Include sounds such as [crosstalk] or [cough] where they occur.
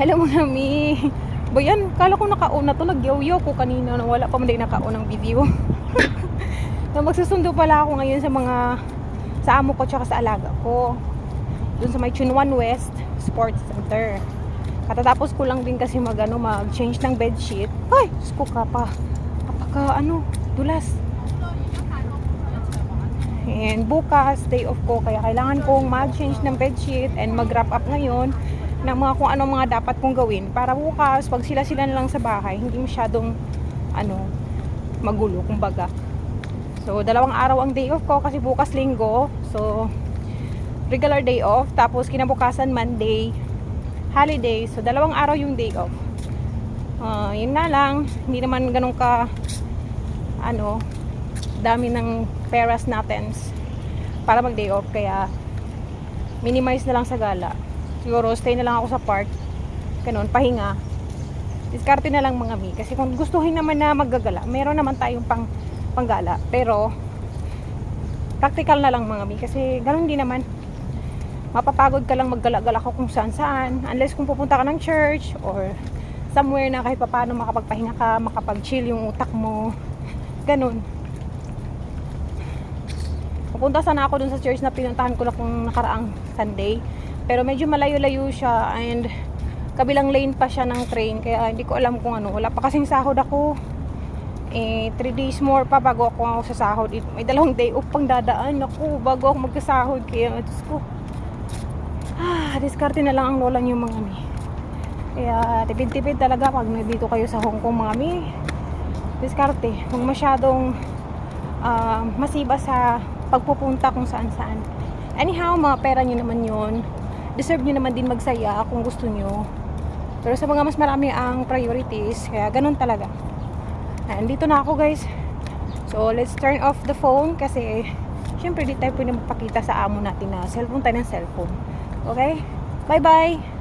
Hello mga mi. Ba kala ko nakauna to. Nagyaw-yaw ko kanina na wala pa man din nakaunang video. [laughs] so magsusundo pala ako ngayon sa mga sa amo ko tsaka sa alaga ko. Doon sa may Chunwan West Sports Center. Katatapos ko lang din kasi mag, ano, mag-change ng bedsheet. Ay, Diyos ko ka pa. Kapaka ano, dulas. And bukas, day off ko. Kaya kailangan kong mag-change ng bedsheet and mag-wrap up ngayon ng mga kung ano mga dapat kong gawin. Para bukas, pag sila-sila na lang sa bahay, hindi masyadong ano, magulo, kumbaga. So, dalawang araw ang day off ko kasi bukas linggo. So, regular day off. Tapos, kinabukasan Monday, holiday. So, dalawang araw yung day off. Ah, yun na lang. Hindi naman ganun ka, ano, dami ng peras natin para mag day off. Kaya, minimize na lang sa gala. Siguro, stay na lang ako sa park. Ganun, pahinga. Diskarte na lang mga mi. Kasi kung gustuhin naman na maggagala, meron naman tayong pang panggala. Pero, practical na lang mga mi. Kasi, ganun din naman. Mapapagod ka lang maggala-gala ko kung saan saan. Unless kung pupunta ka ng church or somewhere na kahit paano makapagpahinga ka, makapag-chill yung utak mo. Ganun. Pupunta sana ako dun sa church na pinuntahan ko lang kung nakaraang Sunday. Pero medyo malayo-layo siya and kabilang lane pa siya ng train. Kaya hindi ko alam kung ano. Wala pa kasing sahod ako. Eh, 3 days more pa bago ako, ako sa sahod. May dalawang day off pang dadaan. Naku, bago ako magkasahod. Kaya, Diyos ko. Ah, diskarte na lang ang lola niyo mga mi. Kaya, tipid-tipid talaga pag nandito kayo sa Hong Kong mga mi. Diskarte. Huwag masyadong ah, masiba sa pagpupunta kung saan-saan. Anyhow, mga pera nyo naman yon Deserve nyo naman din magsaya kung gusto nyo. Pero sa mga mas marami ang priorities, kaya ganun talaga. Ayan, dito na ako guys. So, let's turn off the phone kasi syempre di tayo pwede magpakita sa amo natin na cellphone tayo ng cellphone. Okay? Bye-bye!